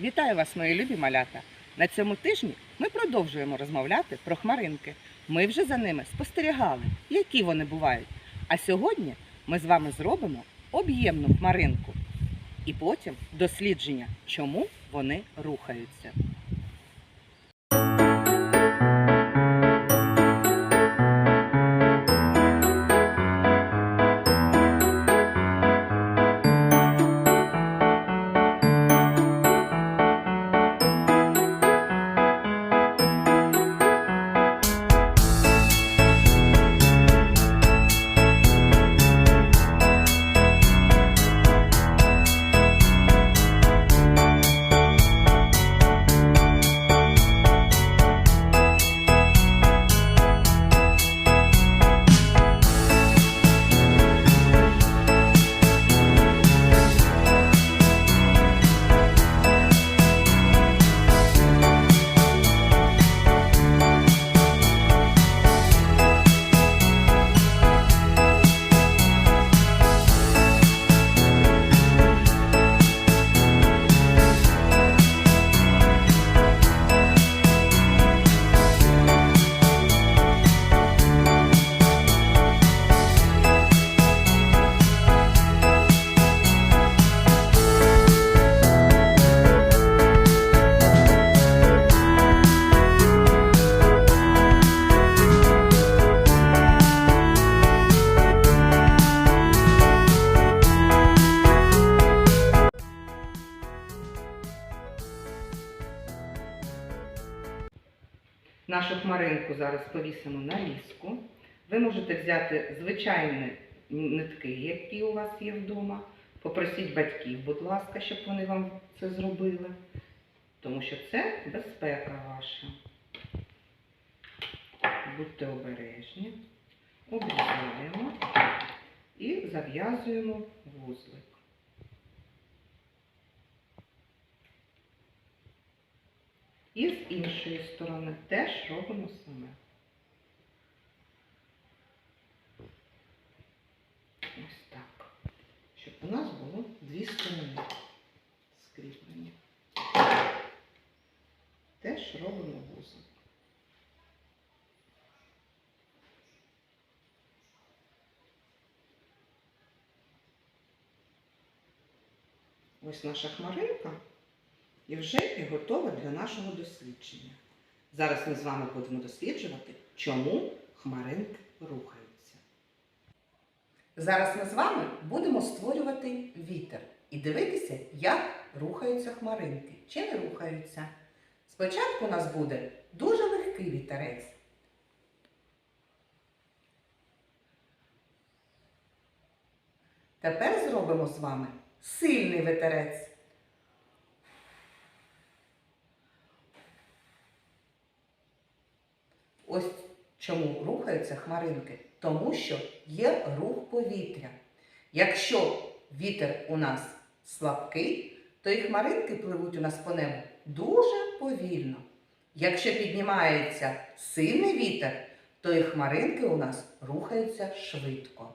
Вітаю вас, мої любі малята! На цьому тижні ми продовжуємо розмовляти про хмаринки. Ми вже за ними спостерігали, які вони бувають. А сьогодні ми з вами зробимо об'ємну хмаринку і потім дослідження, чому вони рухаються. Нашу хмаринку зараз повісимо на ліску. Ви можете взяти звичайні нитки, які у вас є вдома. Попросіть батьків, будь ласка, щоб вони вам це зробили, тому що це безпека ваша. Будьте обережні, обрізаємо і зав'язуємо вузлик. І з іншої сторони теж робимо саме. Ось так. Щоб у нас було дві сторони скріплені. Теж робимо вузол. Ось наша хмаринка і вже і готова для нашого дослідження. Зараз ми з вами будемо досліджувати, чому хмаринки рухаються. Зараз ми з вами будемо створювати вітер і дивитися, як рухаються хмаринки чи не рухаються. Спочатку у нас буде дуже легкий вітерець. Тепер зробимо з вами сильний вітерець. Ось чому рухаються хмаринки. Тому що є рух повітря. Якщо вітер у нас слабкий, то і хмаринки пливуть у нас по небу дуже повільно. Якщо піднімається сильний вітер, то і хмаринки у нас рухаються швидко.